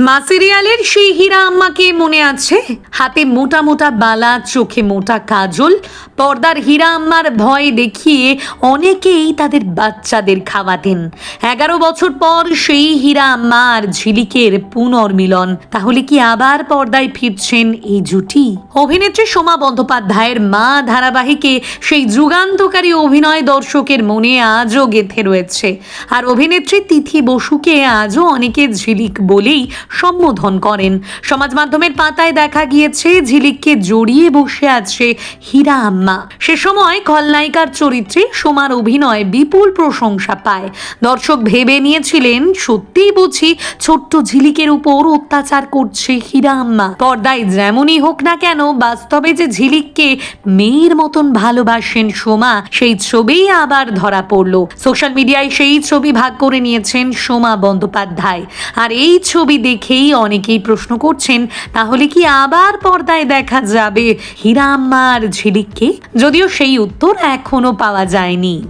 মা সিরিয়ালের সেই হীরা আম্মাকে মনে আছে? হাতে মোটা মোটা বালা, চোখে মোটা কাজল, পর্দার হীরা আম্মার ভয় দেখিয়ে অনেকেই তাদের বাচ্চাদের খাওয়াতেন। এগারো বছর পর সেই হীরা আম্মা আর ঝিলিকের পুনর্মিলন। তাহলে কি আবার পর্দায় ফিরছেন এই জুটি? অভিনেত্রী সোমা বন্দ্যোপাধ্যায়ের মা ধারাবাহিকে সেই যুগান্তকারী অভিনয় দর্শকের মনে আজও গেথে রয়েছে। আর অভিনেত্রী তিথি বসুকে আজও অনেকে ঝিলিক বলেই সম্বোধন করেন। সমাজ মাধ্যমের পাতায় দেখা গিয়েছে ঝিলিককে জড়িয়ে বসে আছে হীরা আম্মা। সে সময় খলনায়িকার চরিত্রে সোমার অভিনয় বিপুল প্রশংসা পায়। দর্শক ভেবে নিয়েছিলেন, সত্যিই বুঝি ছোট্ট ঝিলিকের উপর অত্যাচার করছে হীরা আম্মা। পর্দায় যেমনই হোক না কেন, বাস্তবে যে ঝিলিককে মেয়ের মতন ভালোবাসেন সোমা, সেই ছবিই আবার ধরা পড়ল। সোশ্যাল মিডিয়ায় সেই ছবি ভাগ করে নিয়েছেন সোমা বন্দ্যোপাধ্যায়। আর এই ছবি দেখেই অনেকেই প্রশ্ন করছেন, তাহলে কি আবার পর্দায় দেখা যাবে? হিরাম্মার ঝিলিককে? যদিও সেই উত্তর এখনও পাওয়া যায়নি।